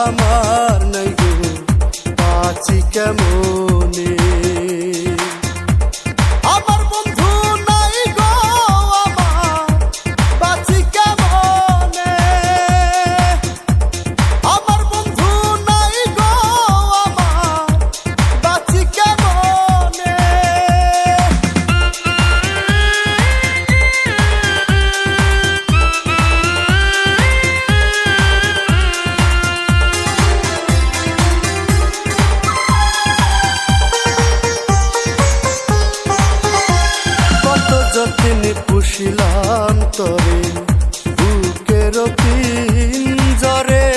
আমার নাই গো। আছি কেমনে? মনের জরে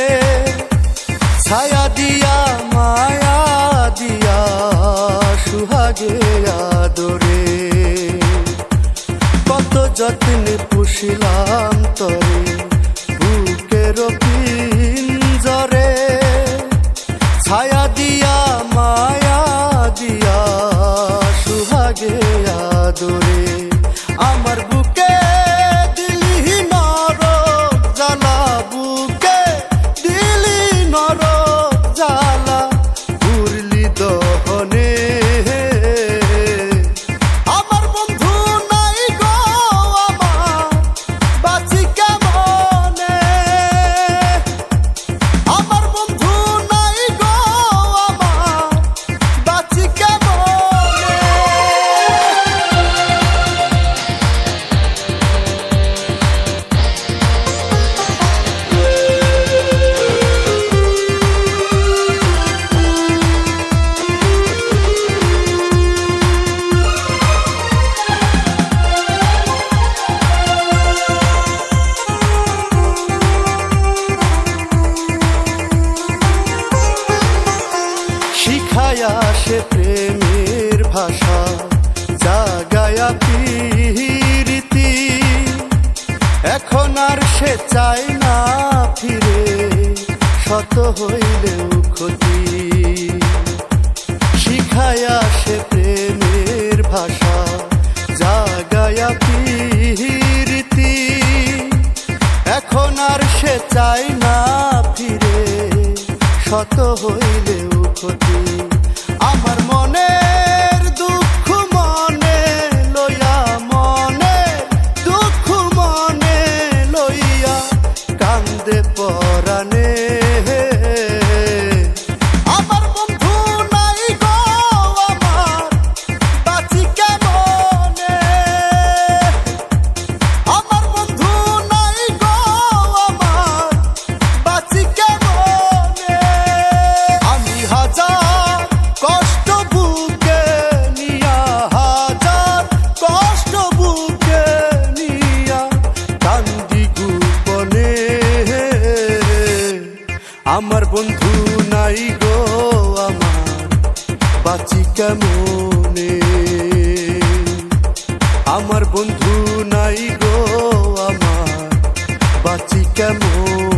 ছায়া দিয়া মায়া দিয়া সুহাগে আদরে। কত যত্নে পুষিলাম তরে বুকের সে প্রেমের ভাষা, জাগায়া রীতি এখন আর সে চায় না ফিরে, শত হইলেও ক্ষতি। শিখায়া সে প্রেমের ভাষা, জাগায়া পিহিরিতি এখন আর সে চায় না ফিরে, শত হইলেও ক্ষতি। আমার বন্ধু নাই গো আমার বাচি কেমনে? আমার বন্ধু নাই গো আমার বাচি কেমন?